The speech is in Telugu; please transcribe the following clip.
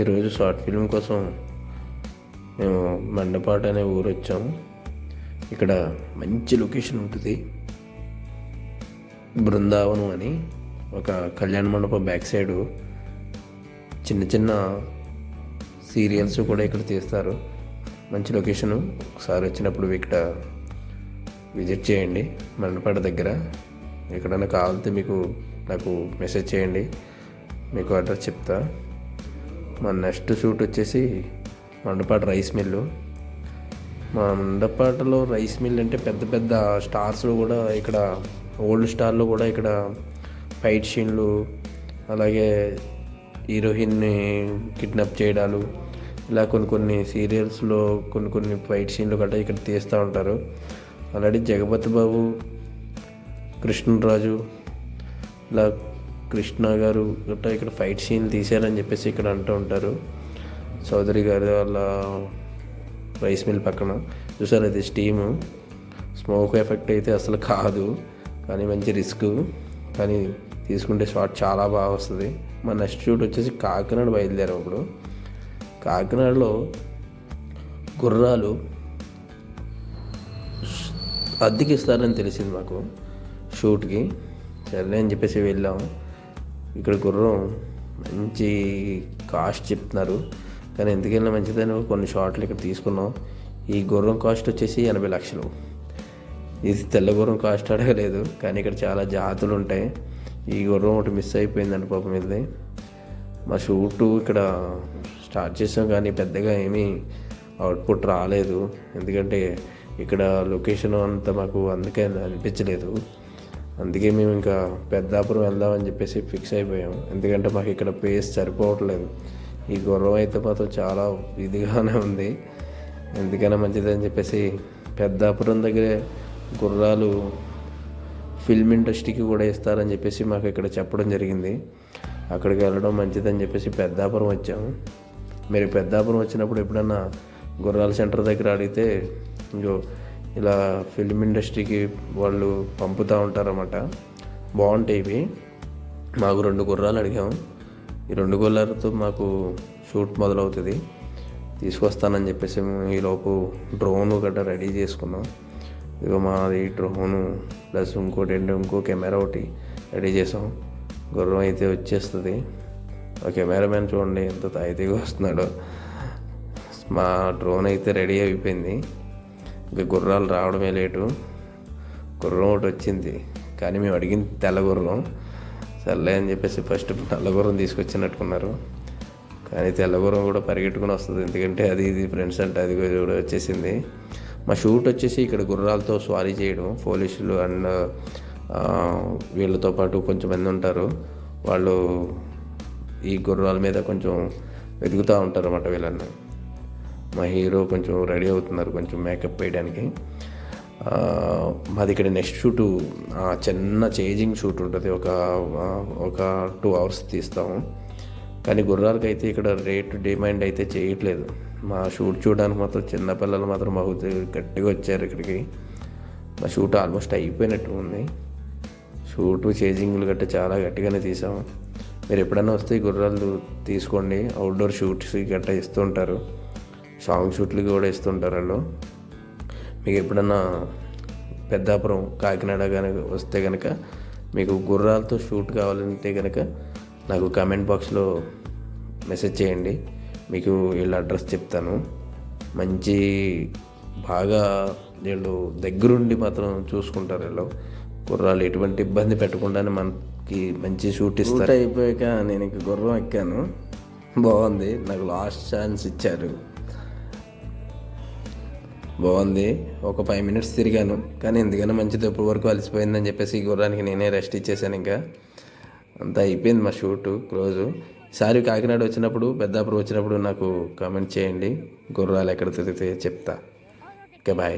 ఈరోజు షార్ట్ ఫిల్మ్ కోసం మేము మండపాట అనే ఊరు వచ్చాము. ఇక్కడ మంచి లొకేషన్ ఉంటుంది. బృందావనం అని ఒక కళ్యాణ మండపం బ్యాక్ సైడు చిన్న చిన్న సీరియల్స్ కూడా ఇక్కడ తీస్తారు. మంచి లొకేషను. ఒకసారి వచ్చినప్పుడు ఇక్కడ విజిట్ చేయండి. మండపాట దగ్గర ఎక్కడైనా కావాలంటే మీకు నాకు మెసేజ్ చేయండి. మీకు అడ్రస్ చెప్తా. మా నెక్స్ట్ షూట్ వచ్చేసి మండపాట రైస్ మిల్లు. మా మండపాటలో రైస్ మిల్ అంటే పెద్ద పెద్ద స్టార్స్లో కూడా ఇక్కడ ఓల్డ్ స్టార్లో కూడా ఇక్కడ ఫైట్ సీన్లు అలాగే హీరోయిన్ని కిడ్నాప్ చేయడాలు ఇలా కొన్ని కొన్ని సీరియల్స్లో కొన్ని కొన్ని ఫైట్ సీన్లు గట్రా ఇక్కడ తీస్తూ ఉంటారు. ఆల్రెడీ జగపతి బాబు కృష్ణరాజు ఇలా కృష్ణ గారు గట్రా ఇక్కడ ఫైట్ సీన్ తీశారని చెప్పేసి ఇక్కడ అంటూ ఉంటారు. చౌదరి గారి వాళ్ళ రైస్ మిల్ పక్కన. చూసారు అది స్టీము. స్మోక్ ఎఫెక్ట్ అయితే అసలు కాదు. కానీ మంచి రిస్క్. కానీ తీసుకుంటే షాట్ చాలా బాగా వస్తుంది. మా నెక్స్ట్ షూట్ వచ్చేసి కాకినాడ బయలుదేరాం ఇప్పుడు. కాకినాడలో గుర్రాలు అద్దెకి ఇస్తారని తెలిసింది మాకు షూట్కి. సరే అని చెప్పేసి వెళ్ళాము ఇక్కడ గుర్రం మంచి కాస్ట్ చెప్తున్నారు. కానీ ఎందుకైనా మంచిదని కొన్ని షార్ట్లు ఇక్కడ తీసుకున్నాం. ఈ గుర్రం కాస్ట్ వచ్చేసి ఎనభై లక్షలు. ఇది తెల్ల గుర్రం కాస్ట్ అడగలేదు కానీ ఇక్కడ చాలా జాతులు ఉంటాయి. ఈ గుర్రం ఒకటి మిస్ అయిపోయిందండి పాపం ఇది మా షూటు ఇక్కడ స్టార్ట్ చేసాం కానీ పెద్దగా ఏమీ అవుట్పుట్ రాలేదు. ఎందుకంటే ఇక్కడ లొకేషన్ అంతా మాకు అందుకే అనిపించలేదు. అందుకే మేము ఇంకా పెద్దాపురం వెళ్దామని చెప్పేసి ఫిక్స్ అయిపోయాము. ఎందుకంటే మాకు ఇక్కడ ప్లేస్ సరిపోవట్లేదు. ఈ గుర్రం అయితే మాత్రం చాలా ఇదిగానే ఉంది. ఎందుకైనా మంచిదని చెప్పేసి పెద్దాపురం దగ్గరే గుర్రాలు ఫిల్మ్ ఇండస్ట్రీకి కూడా ఇస్తారని చెప్పేసి మాకు ఇక్కడ చెప్పడం జరిగింది. అక్కడికి వెళ్ళడం మంచిదని చెప్పేసి పెద్దాపురం వచ్చాము. మీరు పెద్దాపురం వచ్చినప్పుడు ఎప్పుడన్నా గుర్రాల సెంటర్ దగ్గర అడిగితే ఇంకో ఇలా ఫిల్మ్ ఇండస్ట్రీకి వాళ్ళు పంపుతూ ఉంటారన్నమాట. బాగుంటాయి ఇవి. మాకు రెండు గుర్రాలు అడిగాము. ఈ రెండు గుర్రాలతో మాకు షూట్ మొదలవుతుంది. తీసుకొస్తానని చెప్పేసి మేము ఈలోపు డ్రోన్ గట్రా రెడీ చేసుకున్నాం. ఇక మాది డ్రోను ప్లస్ ఇంకోటి ఏంటంటే ఇంకో కెమెరా ఒకటి రెడీ చేసాం. గుర్రం అయితే వచ్చేస్తుంది. ఆ కెమెరామ్యాన్ చూడండి ఎంత తాయితీగా వస్తున్నాడు. మా డ్రోన్ అయితే రెడీ అయిపోయింది. ఇంకా గుర్రాలు రావడమే లేటు. గుర్రం ఒకటి వచ్చింది. కానీ మేము అడిగింది తెల్ల గుర్రం. సర్లే అని చెప్పేసి ఫస్ట్ నల్ల గుర్రం తీసుకొచ్చినట్టుకున్నారు. కానీ తెల్ల గుర్రం కూడా పరిగెట్టుకుని వస్తుంది. ఎందుకంటే అది ఇది ఫ్రెండ్స్ అంటే అది కూడా వచ్చేసింది. మా షూట్ వచ్చేసి ఇక్కడ గుర్రాలతో స్వారీ చేయడం. పోలీసులు అండ్ వీళ్ళతో పాటు కొంచెం మంది ఉంటారు. వాళ్ళు ఈ గుర్రాల మీద కొంచెం వెతుకుతూ ఉంటారు అన్నమాట వీళ్ళని. మా హీరో కొంచెం రెడీ అవుతున్నారు కొంచెం మేకప్ వేయడానికి. మాది ఇక్కడ నెక్స్ట్ షూటు చిన్న చేంజింగ్ షూట్ ఉంటుంది ఒక ఒక టూ అవర్స్ తీస్తాము. కానీ గుర్రాలకి అయితే ఇక్కడ రేట్ డిమాండ్ అయితే చేయట్లేదు. మా షూట్ చూడడానికి మాత్రం చిన్నపిల్లలు మాత్రం మాకు గట్టిగా వచ్చారు ఇక్కడికి. మా షూట్ ఆల్మోస్ట్ అయిపోయినట్టు ఉంది. షూటు చేజింగ్లు గట్రా చాలా గట్టిగానే తీసాము. మీరు ఎప్పుడైనా వస్తే గుర్రాలు తీసుకోండి అవుట్డోర్ షూట్స్ గట్రా ఇస్తుంటారు సాంగ్ షూట్లు కూడా ఇస్తుంటారు వాళ్ళు. మీకు ఎప్పుడన్నా పెద్దాపురం కాకినాడ కనుక వస్తే కనుక మీకు గుర్రాలతో షూట్ కావాలంటే కనుక నాకు కామెంట్ బాక్స్లో మెసేజ్ చేయండి. మీకు వీళ్ళ అడ్రస్ చెప్తాను. మంచి బాగా వీళ్ళు దగ్గరుండి మాత్రం చూసుకుంటారు వీళ్ళు. గుర్రాలు ఎటువంటి ఇబ్బంది పెట్టకుండానే మనకి మంచి షూట్ ఇస్తారు. అయిపోయాక నేను ఇంక గుర్రం ఎక్కాను. బాగుంది. నాకు లాస్ట్ ఛాన్స్ ఇచ్చారు. బాగుంది. ఒక ఫైవ్ మినిట్స్ తిరిగాను. కానీ ఎందుకైనా మంచిది. ఇప్పటి వరకు అలసిపోయిందని చెప్పేసి ఈ గుర్రానికి నేనే రెస్ట్ ఇచ్చేసాను ఇంకా. అంతా అయిపోయింది మా షూటు క్లోజు. ఈసారి కాకినాడ వచ్చినప్పుడు పెద్దాపురం వచ్చినప్పుడు నాకు కామెంట్ చేయండి. గుర్రాలు ఎక్కడ తిరిగితే చెప్తా. Okay bye